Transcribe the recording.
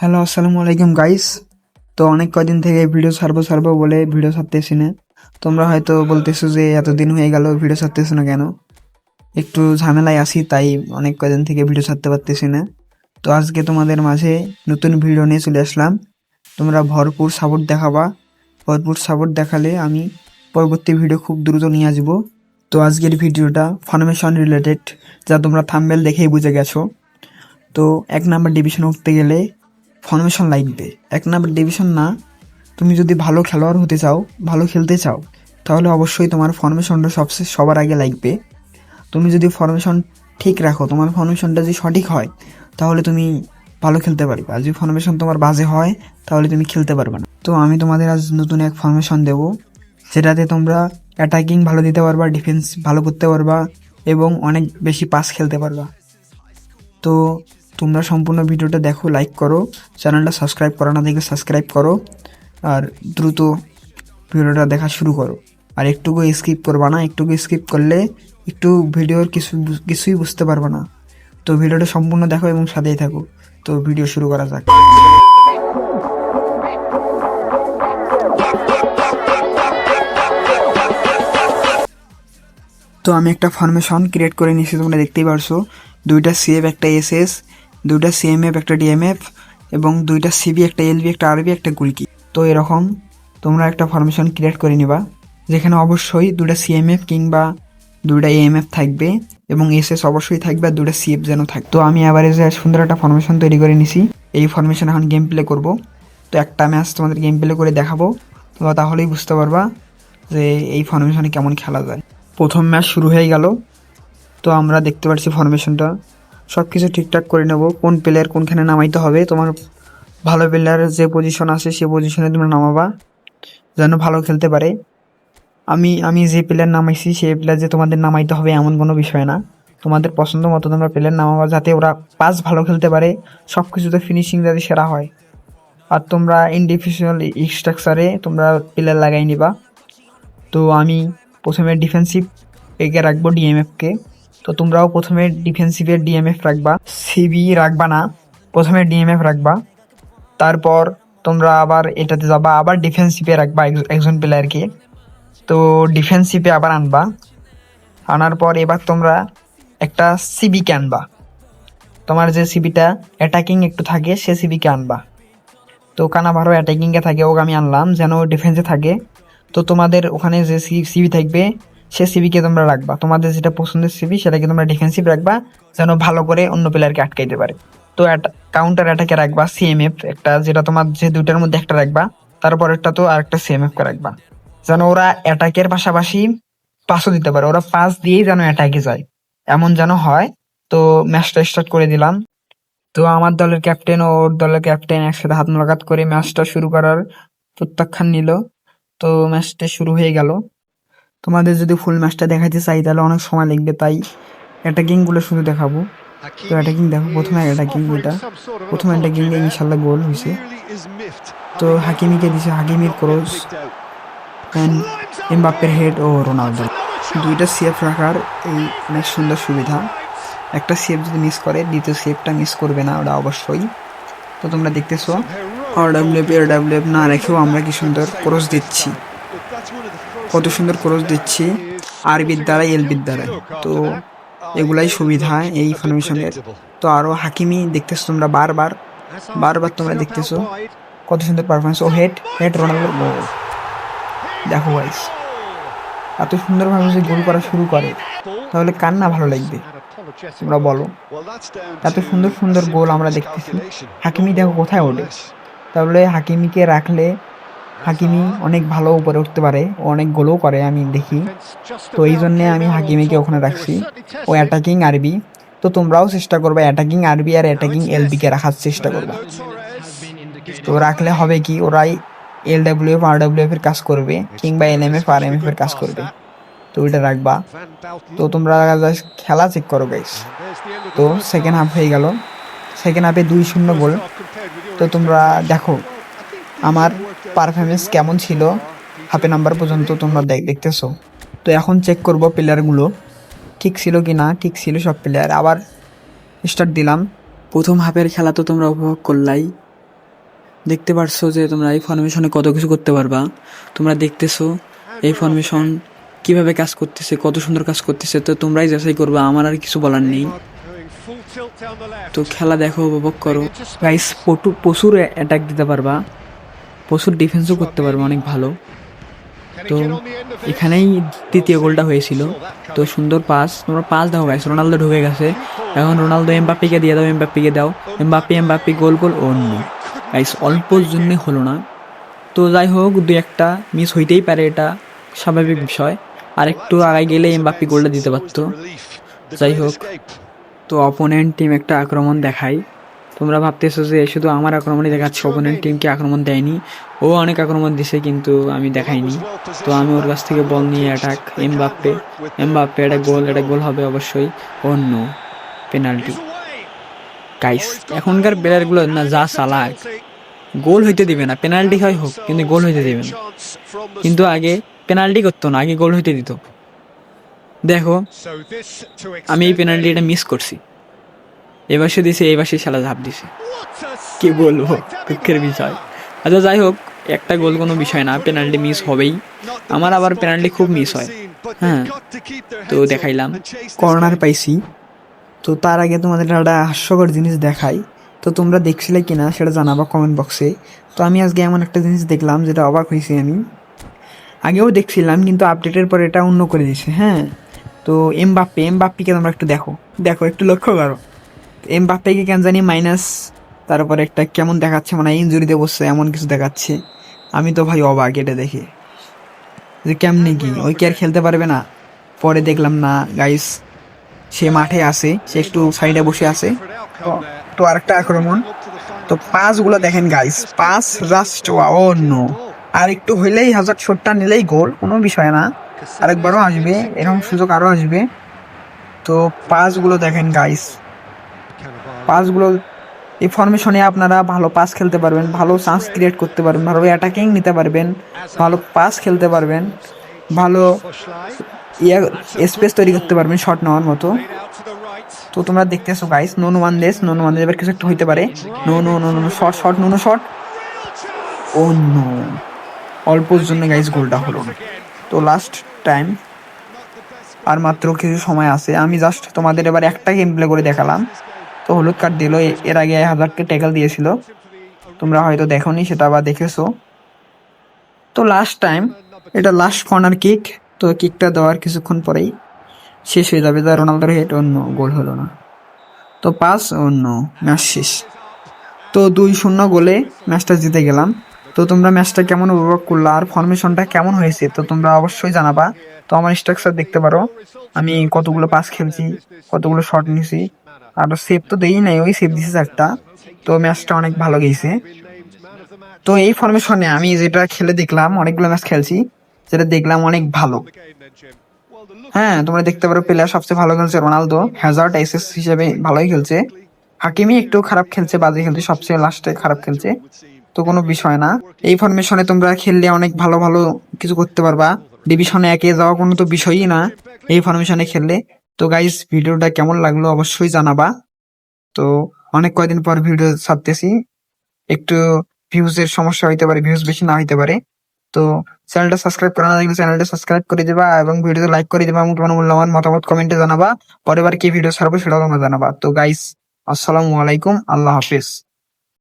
Hello, আসসালামু আলাইকুম guys তো অনেক কদিন থেকে ভিডিও ছাড়বো ছাড়বো বলে ভিডিও ছাড়তেছি না। তোমরা হয়তো বলতেছো যে এতদিন হয়ে গেল ভিডিও ছাড়তেছো না কেন? একটু ঝামেলায় আসি তাই অনেক কদিন থেকে ভিডিও ছাড়তে পারতেছি না। তো আজকে তোমাদের মাঝে নতুন ভিডিও নিয়ে চলে আসলাম। তোমরা ভরপুর সাপোর্ট দেখাবা। ভরপুর সাপোর্ট দেখালে আমি পরবর্তী ভিডিও খুব দ্রুত নিয়ে আসব। তো আজকের ভিডিওটা ফার্মেশন রিলেটেড যা তোমরা থাম্বেল দেখেই বুঝে গেছো। তো এক নাম্বার ডিভিশন উঠতে গেলে ফরমেশন লাগবে। এক নাম্বার ডিভিশন না, তুমি যদি ভালো খেলোয়াড় হতে চাও, ভালো খেলতে চাও, তাহলে অবশ্যই তোমার ফর্মেশনটা সবচেয়ে সবার আগে লাগবে। তুমি যদি ফর্মেশন ঠিক রাখো, তোমার ফর্মেশনটা যদি সঠিক হয়, তাহলে তুমি ভালো খেলতে পারবে। আর যদি ফর্মেশন তোমার বাজে হয়, তাহলে তুমি খেলতে পারবে না। তো আমি তোমাদের আজ নতুন এক ফর্মেশন দেবো, যেটাতে তোমরা অ্যাটাকিং ভালো দিতে পারবা ডিফেন্স ভালো করতে পারবা, এবং অনেক বেশি পাস খেলতে পারবা। তো তোমরা সম্পূর্ণ ভিডিওটা দেখো লাইক করো, চ্যানেলটা সাবস্ক্রাইব করা না দেখে সাবস্ক্রাইব করো, আর দ্রুত ভিডিওটা দেখা শুরু করো। আর একটুকু স্কিপ করবা না, একটুকু স্কিপ করলে একটু ভিডিওর কিছু কিছুই বুঝতে পারবে না। তো ভিডিওটা সম্পূর্ণ দেখো এবং সাথেই থাকো। তো ভিডিও শুরু করা যাক। তো আমি একটা ফর্মেশন ক্রিয়েট করে নিয়েছি, তোমরা দেখতেই পারছ। দুইটা সিএফ একটা এসএস দুইটা সিএমএফ একটা ডিএমএফ এবং দুইটা সিবি একটা এলবি একটা আরবি একটা গুলকি তো এরকম তোমরা একটা ফরমেশন ক্রিয়েট করে নিবা, যেখানে অবশ্যই দুটা সিএমএফ কিংবা দুইটা এএমএফ থাকবে এবং এসএস অবশ্যই থাকবে আর দুটা সিএফ যেন থাকবে তো আমি অ্যাভারেজে সুন্দর একটা ফরমেশন তৈরি করে নিছি। এই ফরমেশন এখন গেম প্লে করব। তো একটা ম্যাচ তোমাদের গেম প্লে করে দেখাবো। তোমরা তাহলেই বুঝতে পারবা যে এই ফরমেশনে কেমন খেলা যায়। প্রথম ম্যাচ শুরু হয়ে গেল। তো আমরা দেখতে পাচ্ছি ফরমেশনটা সব কিছু ঠিকঠাক করে নেব। কোন প্লেয়ার কোনখানে নামাইতে হবে? তোমার ভালো প্লেয়ার যে পজিশন আছে, সে পজিশনে তোমরা নামাবা, যেন ভালো খেলতে পারে। আমি আমি যে প্লেয়ার নামাইছি সেই প্লেয়ার যে তোমাদের নামাইতে হবে এমন কোনো বিষয় না। তোমাদের পছন্দ মতো তোমরা প্লেয়ার নামাবা, যাতে ওরা পাস ভালো খেলতে পারে। সব কিছুতে ফিনিশিং যাতে সেরা হয়। আর তোমরা ইন্ডিভিজুয়াল স্ট্রাকচারে তোমরা প্লেয়ার লাগাই নিবা। তো আমি প্রথমে ডিফেন্সিভ একে রাখব ডিএমএফকে তো তোমরাও প্রথমে ডিফেন্সিভের ডিএমএফ রাখবা সিবি রাখবা না, প্রথমে ডিএমএফ রাখবা, তারপর তোমরা আবার এটাতে যাবা, আবার ডিফেন্সিভে রাখবা এক- একজন প্লেয়ারকে তো ডিফেন্সিভে আবার আনবা, আনার পর এবার তোমরা একটা সিবিকে আনবা। তোমার যে সিবিটা অ্যাটাকিং একটু থাকে, সে সিবিকে আনবা। তো কানাভারো অ্যাটাকিংয়ে থাকে, ওকে আমি আনলাম, যেন ডিফেন্সে থাকে। তো তোমাদের ওখানে যে সিবি থাকবে সে সিবিকে তোমরা রাখবা। তোমাদের যেটা পছন্দের সিবি সেটাকে তোমরা ডিফেন্সিভ রাখবা, যেন ভালো করে অন্য প্লেয়ারকে আটকাইতে পারে। তো কাউন্টার অ্যাটাকে রাখবা সিএমএফ একটা, যেটা তোমার যে দুইটার মধ্যে একটা রাখবা তারপর একটা তো আরেকটা সিএমএফ কে রাখবা। যেন ওরা অ্যাটাকের পাশাপাশি পাসও দিতে পারে, ওরা পাস দিয়েই যেন অ্যাটাকে যায়। এমন যেন হয়। তো ম্যাচটা স্টার্ট করে দিলাম। তো আমার দলের ক্যাপ্টেন ও ওর দলের ক্যাপ্টেন একসাথে হাত মোলাকাত করে ম্যাচটা শুরু করার প্রত্যাখ্যান নিল। তো ম্যাচটা শুরু হয়ে গেল। তোমাদের যদি ফুল ম্যাচটা দেখাতে চাই, তাহলে অনেক সময় লাগবে, তাই অ্যাটাকিংগুলো শুধু দেখাবো। তো অ্যাটাকিং দেখো, প্রথমে অ্যাটাকিং এটা প্রথমে অ্যাটাকিং এ ইনশাল্লাহ গোল হয়েছে। তো হাকিমিকে দিছে হাকিমির ক্রস অ্যান্ড এমবাপ্পের হেড ও রোনালদো। দুইটা সেফ রাখার এই অনেক সুন্দর সুবিধা। একটা সেফ যদি মিস করে, দ্বিতীয় সেফটা মিস করবে না ওটা অবশ্যই। তো তোমরা দেখতেছো আর ডাব্লিউ এর ডাব্লিউ না রেখেও আমরা কি সুন্দর ক্রস দিচ্ছি। কত সুন্দর ক্রস দিচ্ছি আরবির দ্বারা এলবির দ্বারা তো এগুলাই সুবিধা, এই ফরমেশনের তো আরও হাকিমি দেখতেছো তোমরা বারবার। বারবার তোমরা দেখতেছো কত সুন্দর পারফরমেন্স ও হেড হেড রোনাল্ডো গোল দেখো গাইস এত সুন্দরভাবে যদি গোল করা শুরু করে। তাহলে কার না ভালো লাগবে? তোমরা বলো। এত সুন্দর সুন্দর গোল আমরা দেখতেছি। হাকিমি দেখো কোথায় ওঠে? তাহলে হাকিমিকে রাখলে হাকিমি অনেক ভালো উপরে উঠতে পারে, ও অনেক গোলও করে, আমি দেখি। তো এই জন্যে আমি হাকিমিকে ওখানে রাখছি। ও অ্যাটাকিং আরবি তো তোমরাও চেষ্টা করবে অ্যাটাকিং আরবি আর অ্যাটাকিং এলবিকে রাখার চেষ্টা করবে। তো রাখলে হবে কি, ওরাই L W F R W F এর কাজ করবে, কিংবা L M F R M F এর কাজ করবে। তো ওইটা রাখবা। তো তোমরা খেলা চেক করো গাইস তো সেকেন্ড হাফ হয়ে গেল। সেকেন্ড হাফে দুই শূন্য গোল। তো তোমরা দেখো আমার পারফরমেন্স কেমন ছিল? হাফে নাম্বার পর্যন্ত তোমরা দেখ- দেখতেছো। তো এখন চেক করব প্লেয়ারগুলো ঠিক ছিল কি না? ঠিক ছিল সব প্লেয়ার আবার স্টার্ট দিলাম। প্রথম হাফের খেলা তো তোমরা উপভোগ করলাই। দেখতে পারছ যে তোমরা এই ফরমেশনে কত কিছু করতে পারবা। তোমরা দেখতেছো এই ফরমেশন কীভাবে কাজ করতেছে, কত সুন্দর কাজ করতেছে। তো তোমরাই যাচাই করবা, আমার আর কিছু বলার নেই। তো খেলা দেখো, উপভোগ করো। গাইস প্রচুর অ্যাটাক দিতে পারবা। প্রচুর ডিফেন্সও করতে পারবা, অনেক ভালো। তো এখানেই তৃতীয় গোলটা হয়েছিল। তো সুন্দর পাস তোমরা পাস দাও গাইস রোনালদো ঢুকে গেছে। এখন রোনালদো, এমবাপ্পিকে দিয়ে দাও, এমবাপ্পিকে দাও। এমবাপ্পি এমবাপ্পি, গোল গোল অন্য গাইস অল্পর জন্যে হলো না। তো যাই হোক, দুই একটা মিস হইতেই পারে এটা। স্বাভাবিক বিষয়। আর একটু আগায় গেলে এমবাপ্পি গোলটা দিতে পারতো। যাই হোক, তো অপোনেন্ট টিম একটা আক্রমণ দেখায়। তোমরা ভাবতেছো যে শুধু আমার আক্রমণই দেখাচ্ছে অপোনেন্ট টিমকে আক্রমণ দেয়নি। ও অনেক আক্রমণ দিছে, কিন্তু আমি দেখাইনি। তো আমি ওর কাছ থেকে বল নিয়ে অ্যাটাক এমবাপ্পে এমবাপ্পে এটা গোল এটা গোল হবে অবশ্যই। অন্য পেনাল্টি গাইস এখনকার প্লেয়ারগুলো না, যা চালাক গোল হইতে দিবে না। পেনাল্টি হয় হোক, কিন্তু গোল হইতে দিবে না। কিন্তু আগে পেনাল্টি করতো না, আগে গোল হইতে দিত। দেখো, আমি এই পেনাল্টিটা মিস করছি। এবার সে দিছে এবার সে খেলা ঝাঁপ দিছে। কি বলব, দুঃখের বিষয়। আচ্ছা যাই হোক, একটা গোল কোনো বিষয় না পেনাল্টি মিস হবেই। আমার আবার পেনাল্টি খুব মিস হয়। হ্যাঁ তো দেখাইলাম। কর্নার পাইছি। তো তার আগে তোমাদের একটা হাস্যকর জিনিস দেখাই। তো তোমরা দেখছিলে কি না সেটা জানাবা কমেন্ট বক্সে তো আমি আজকে এমন একটা জিনিস দেখলাম, যেটা অবাক হয়েছি আমি। আগেও দেখছিলাম, কিন্তু আপডেটের পর এটা অন্য করে দিয়েছে হ্যাঁ। তো এম বাপ্পে এম বাপ্পিকে তোমরা একটু দেখো। দেখো, একটু লক্ষ্য করো। এম বাপ্পেকে কেন জানি মাইনাস তারপরে একটা কেমন দেখাচ্ছে মানে ইঞ্জুরিতে বসছে, এমন কিছু দেখাচ্ছে। আমি তো ভাই অবাক এটা দেখে। যে কেমনে কি? ওই কি আর খেলতে পারবে না? পরে দেখলাম না গাইস সে মাঠে আসে সে একটু সাইডে বসে আছে। তো আরেকটা আক্রমণ। তো পাসগুলো দেখেন গাইস পাস জাস্ট অন্য আর একটু হইলেই হাজার শটটা নিলেই গোল কোনো বিষয় না। আরেকবারও আসবে, এরকম সুযোগ আরও আসবে। তো পাসগুলো দেখেন গাইস পাসগুলো এই ফরমেশনে আপনারা ভালো পাস খেলতে পারবেন, ভালো চান্স ক্রিয়েট করতে পারবেন, ভালো অ্যাটাকিং নিতে পারবেন, ভালো পাস খেলতে পারবেন, ভালো ইয়ে স্পেস তৈরি করতে পারবেন শট নেওয়ার মতো। তো তোমরা দেখতেছো গাইস নোন ওয়ান দেশ নোন ওয়ান দেশ এবার কিছু একটা হইতে পারে। No no no no short short no no short ও নো অল্পর জন্য গাইস গোলটা হলো তো লাস্ট টাইম আর মাত্র কিছু সময় আছে। আমি জাস্ট তোমাদের এবার একটা গেম প্লে করে দেখালাম। তো হলুদ কার্ড দিল এর আগে হাজারকে ট্যাকল দিয়েছিল। তোমরা হয়তো দেখোনি, সেটা আবার দেখেছ। তো লাস্ট টাইম এটা লাস্ট কর্নার কিক তো কিকটা দেওয়ার কিছুক্ষণ পরেই শেষ হয়ে যাবে। যা রোনালদোর হেড অন্য গোল হলো না। তো পাস অন্য ম্যাচ শেষ। তো দুই শূন্য গোলে ম্যাচটা জিতে গেলাম। তো তোমরা ম্যাচটা কেমন উপভোগ করল আর ফরমেশনটা কেমন হয়েছে, তো তোমরা অবশ্যই জানাবা। তো আমার স্ট্রাকচার দেখতে পারো। আমি কতগুলো পাস খেলছি, কতগুলো শট নিছি আর সেভ তো দেই নাই, ওই সেভ দিছে একটা তো ম্যাচটা অনেক ভালো গেছে তো এই ফরমেশনে আমি যেটা খেলে দেখলাম, অনেকগুলো ম্যাচ খেলছি, যেটা দেখলাম অনেক ভালো। হ্যাঁ তোমরা দেখতে পারো প্লেয়ার সবচেয়ে ভালো খেলছে রোনালদো। হ্যাজার্ড এসএস হিসেবে ভালোই খেলছে। হাকিমি একটু খারাপ খেলছে, বাজে খেলছে, সবচেয়ে লাস্টে খারাপ খেলছে। তো কোনো বিষয় না। এই ফরমেশনে তোমরা খেললে অনেক ভালো ভালো কিছু করতে পারবা। ডিভিশনে একে যাওয়া কোনো তো বিষয়ই না। এই ফরমেশনে খেললে তো গাইস ভিডিওটা কেমন লাগল অবশ্যই জানাবা। তো অনেক কয়দিন পর ভিডিও ছাড়তেছি। একটু ভিউজের সমস্যা হইতে পারে ভিউজ বেশি না হইতে পারে। তো চ্যানেলটা সাবস্ক্রাইব করা না থাকলে চ্যানেলটা সাবস্ক্রাইব করে দেবা এবং ভিডিওতে লাইক করে দেবা এবং তোমার মূল্যবান মতামত কমেন্টে জানাবা। পরের বার কি ভিডিও ছাড়বো সেটাও তোমরা জানাবা। তো গাইস আসসালামু আলাইকুম, আল্লাহ হাফিজ।